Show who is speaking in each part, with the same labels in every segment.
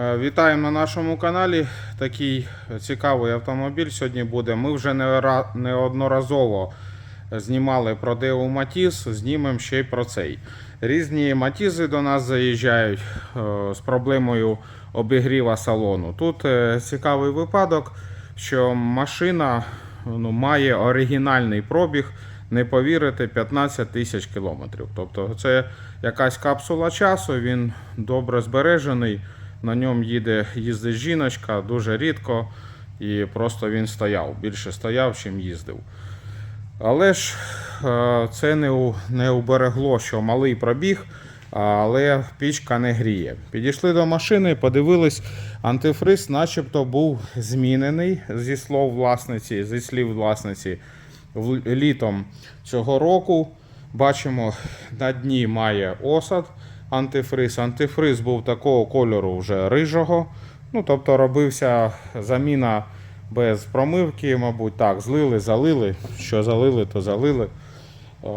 Speaker 1: Е, Вітаємо на нашому каналі. Такий цікавий автомобіль сьогодні буде. Ми вже неодноразово знімали про Део Матіз, знімемо ще й про цей. Різні матізи до нас заїжджають е, з проблемою обігріва салону. Тут е, цікавий випадок, що машина ну, має оригінальний пробіг, не повірите, 15 тисяч кілометрів. Тобто це якась капсула часу, він добре збережений. На ньому їде, їздить жіночка дуже рідко, і просто він стояв. Більше стояв, чим їздив. Але ж е, це не, не уберегло, що малий пробіг, але пічка не гріє. Підійшли до машини, подивились, антифриз начебто був змінений зі слов власниці, зі слів власниці літом цього року. Бачимо, на дні має осад антифриз. Антифриз був такого кольору вже рижого. Ну, тобто робився заміна без промивки, мабуть, так, злили, залили. Що залили, то залили. Е,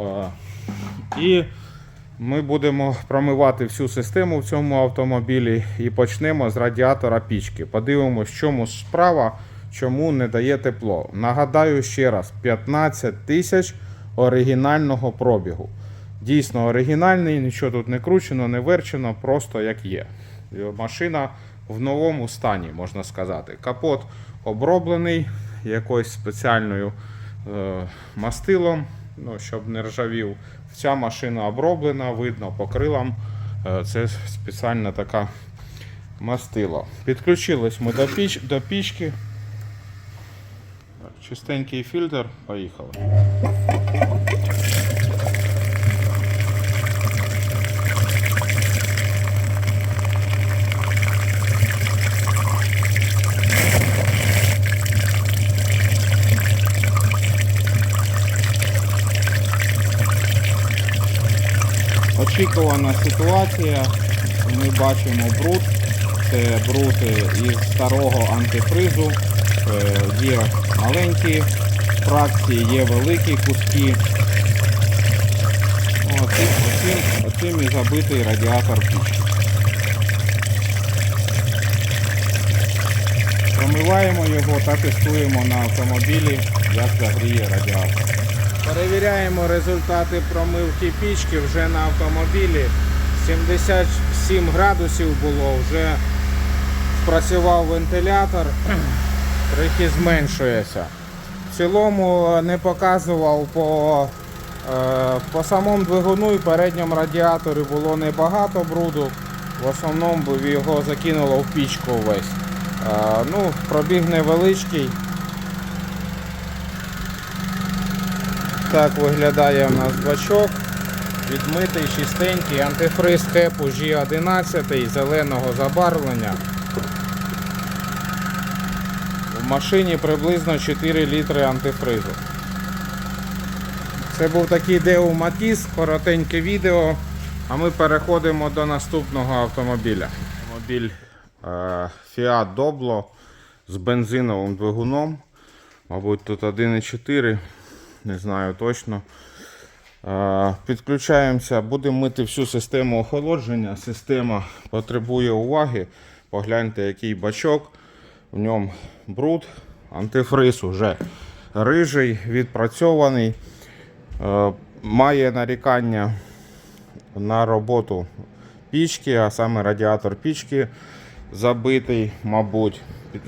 Speaker 1: І ми будемо промивати всю систему в цьому автомобілі і почнемо з радіатора пічки. Подивимось, чому справа, чому не дає тепло. Нагадаю ще раз: 15 тисяч оригінального пробігу. Дійсно оригінальний, нічого тут не кручено, не верчено, просто як є. Машина в новому стані, можна сказати. Капот оброблений якоюсь спеціальною е, мастилом, ну, щоб не ржавів. Вся машина оброблена, видно по крилам. Е, це спеціальна така мастила. Підключились ми до, піч, до пічки. Чистенький фільтр, поїхали. Очікувана ситуація. Ми бачимо бруд. Це бруд із старого антифризу. Е, Є маленькі фракції, є великі куски. Оцим, оцим, оцим і забитий радіатор пічки. Промиваємо його та тестуємо на автомобілі, як загріє радіатор. Перевіряємо результати промивки пічки вже на автомобілі. 77 градусів було, вже спрацював вентилятор, трохи зменшується. В цілому не показував по, е, по самому двигуну і передньому радіаторі було небагато бруду. В основному його закинуло в пічку весь. Е, ну, пробіг невеличкий. Так виглядає у нас бачок. Відмитий, чистенький, антифриз тепу G11 зеленого забарвлення. В машині приблизно 4 літри антифризу. Це був такий Deo Matiz, коротеньке відео. А ми переходимо до наступного автомобіля. Автомобіль е, Fiat Doblo з бензиновим двигуном. Мабуть, тут 1,4, не знаю точно. Підключаємося, будемо мити всю систему охолодження. Система потребує уваги. Погляньте, який бачок. В ньому бруд, антифриз уже рижий, відпрацьований. Має нарікання на роботу пічки, а саме радіатор пічки забитий, мабуть.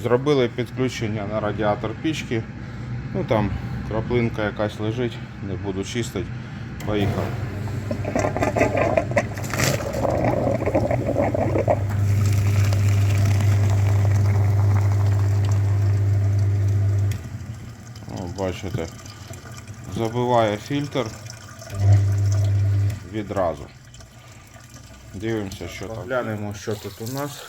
Speaker 1: Зробили підключення на радіатор пічки. Ну там краплинка якась лежить, не буду чистити. Поїхали. О, бачите, забиває фільтр відразу. Дивимося, що там. Глянемо, що тут у нас.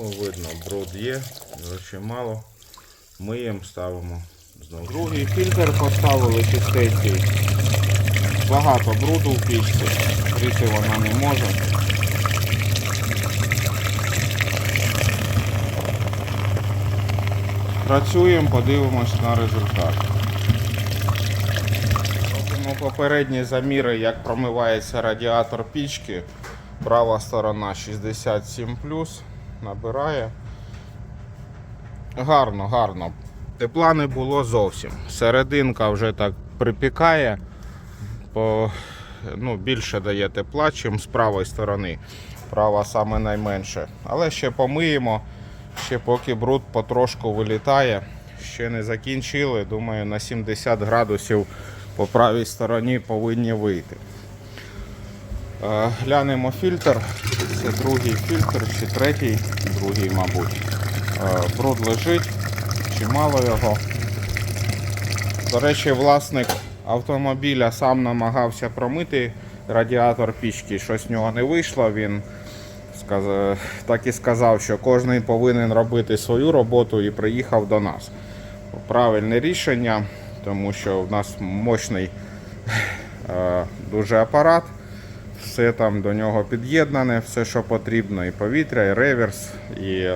Speaker 1: О, видно, бруд є, дуже мало. Миємо, ставимо знову. Другий фільтр поставили чистенький. Багато бруду в пічці, крити вона не може. Працюємо, подивимось на результат. Робимо попередні заміри, як промивається радіатор пічки. Права сторона 67 набирає. Гарно, гарно. Тепла не було зовсім. Серединка вже так припікає, по, ну, більше дає тепла, ніж з правої сторони. Права саме найменше. Але ще помиємо, ще поки бруд потрошку вилітає. Ще не закінчили. Думаю, на 70 градусів по правій стороні повинні вийти. Е, Глянемо фільтр. Це другий фільтр чи третій, другий, мабуть. Е, Бруд лежить, чимало його. До речі, власник автомобіля сам намагався промити радіатор пічки. Щось в нього не вийшло. Він так і сказав, що кожен повинен робити свою роботу і приїхав до нас. Правильне рішення, тому що в нас мощний е, дуже апарат. Все там до нього під'єднане, все, що потрібно, і повітря, і реверс, і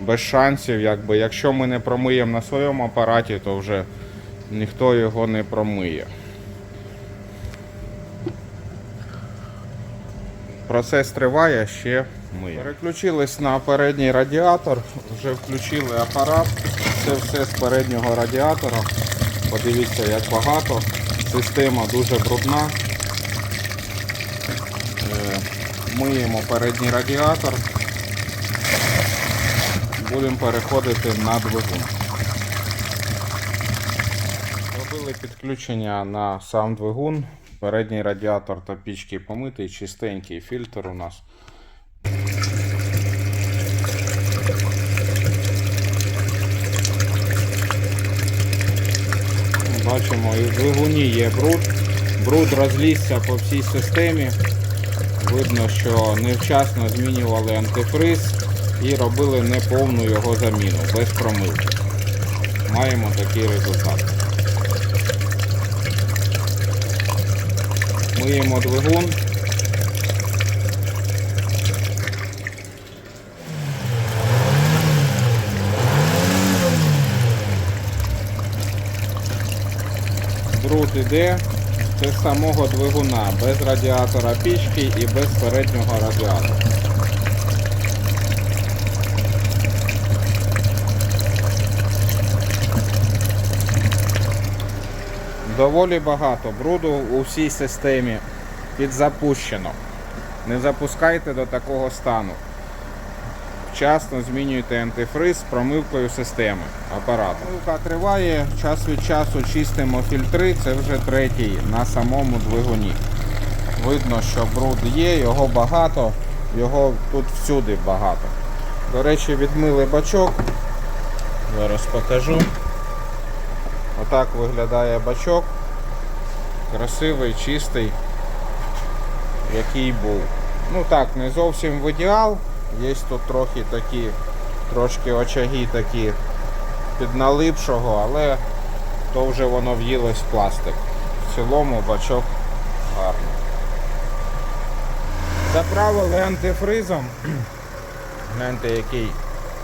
Speaker 1: без шансів. Якби, якщо ми не промиємо на своєму апараті, то вже ніхто його не промиє. Процес триває, ще миє. Переключились на передній радіатор, вже включили апарат. Це все з переднього радіатора. Подивіться, як багато. Система дуже брудна. Е, Миємо передній радіатор. Будемо переходити на двигун. Робили підключення на сам двигун. Передній радіатор та пічки помитий, чистенький фільтр у нас. Бачимо, і в двигуні є бруд. Бруд розлізся по всій системі. Видно, що невчасно змінювали антифриз і робили неповну його заміну без промивки. Маємо такий результат. Миємо двигун. Бруд іде. Це з самого двигуна, без радіатора пічки і без переднього радіатора. Доволі багато бруду у всій системі підзапущено. Не запускайте до такого стану. Вчасно змінюйте антифриз з промивкою системи апарату. Промивка триває, час від часу чистимо фільтри, це вже третій на самому двигуні. Видно, що бруд є, його багато, його тут всюди багато. До речі, відмили бачок. Зараз покажу. Отак виглядає бачок. Красивий, чистий, який був. Ну так, не зовсім в ідеал. Є тут трохи такі, трошки очаги такі підналипшого, але то вже воно в'їлось в пластик. В цілому бачок гарний. Заправили антифризом. Гляньте, який,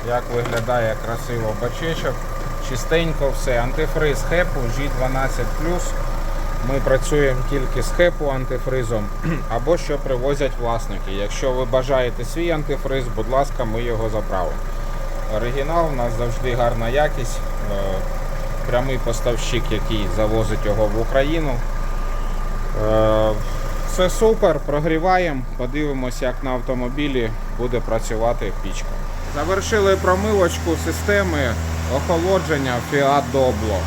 Speaker 1: як виглядає красиво бачечок. Чистенько все. Антифриз хепу G12. Ми працюємо тільки з хепу антифризом або що привозять власники. Якщо ви бажаєте свій антифриз, будь ласка, ми його заправимо. Оригінал у нас завжди гарна якість. Е, Прямий поставщик, який завозить його в Україну. Е, Все супер, прогріваємо, подивимося, як на автомобілі буде працювати пічка. Завершили промивочку системи охолодження Fiat Doblo.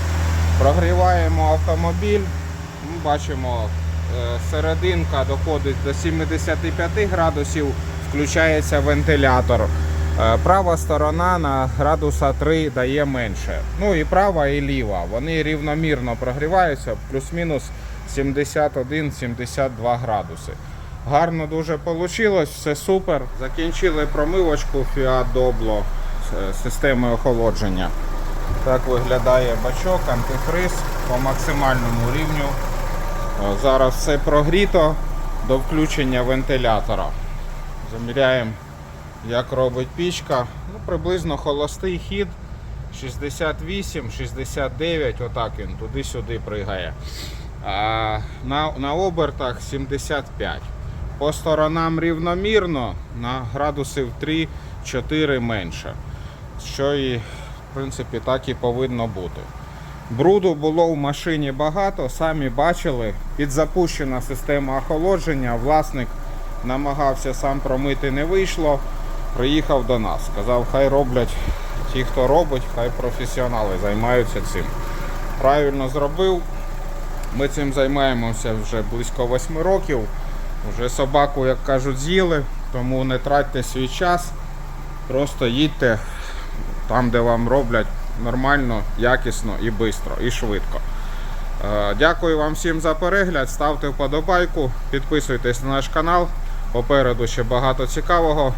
Speaker 1: Прогріваємо автомобіль. Бачимо, е, серединка доходить до 75 градусів, включається вентилятор. Е, Права сторона на градуса 3 дає менше. Ну і права, і ліва. Вони рівномірно прогріваються, плюс-мінус 71-72 градуси. Гарно дуже вийшло, все супер. Закінчили промивочку Fiat Doblo з системи охолодження. Так виглядає бачок, антифриз по максимальному рівню. О, Зараз все прогріто до включення вентилятора. Заміряємо, як робить пічка. Ну, приблизно холостий хід 68, 69, отак він туди-сюди пригає. А на, на обертах 75. По сторонам рівномірно на градусів 3-4 менше. Що і, в принципі, так і повинно бути. Бруду було в машині багато, самі бачили. Підзапущена система охолодження. Власник намагався сам промити, не вийшло. Приїхав до нас. Сказав, хай роблять ті, хто робить, хай професіонали займаються цим. Правильно зробив. Ми цим займаємося вже близько 8 років. Вже собаку, як кажуть, з'їли, тому не тратьте свій час. Просто їдьте там, де вам роблять нормально, якісно і швидко, і швидко. Е, Дякую вам всім за перегляд. Ставте вподобайку, підписуйтесь на наш канал. Попереду ще багато цікавого.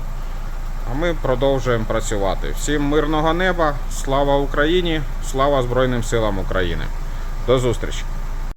Speaker 1: А ми продовжуємо працювати. Всім мирного неба, слава Україні, слава Збройним силам України. До зустрічі!